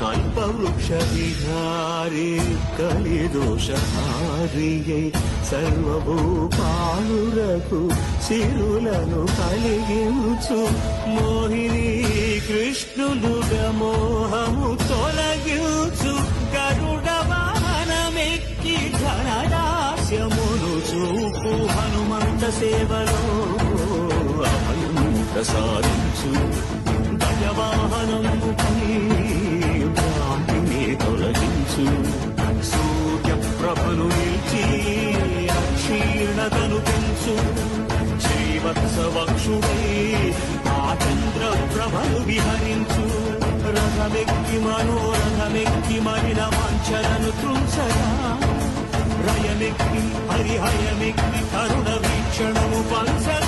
కల్పవృక్షవిహారి కలిదోషహారియై సర్వభూపాలురకు సిరులను కలిగించు. మోహిని కృష్ణులుగా మోహము తొలగించు. గరుడ వాహనమెక్కి ధనదాస్యమును చూపు. హనుమంత సేవలో అభయం ప్రసాదించు గజవాహనముపై భ్రాంతిని తొలగించు సూర్య ప్రభలు నిలిచి అక్షీణతను పెంచు శ్రీవత్సవక్షుడై ఆ చంద్ర ప్రభను విహరించు. రథమెక్కి మనోరథమెక్కి మరిన వాంఛలను త్రుంచగా రయమెక్కి హరిహయమెక్కి కరుణ వీక్షణము పంచగా.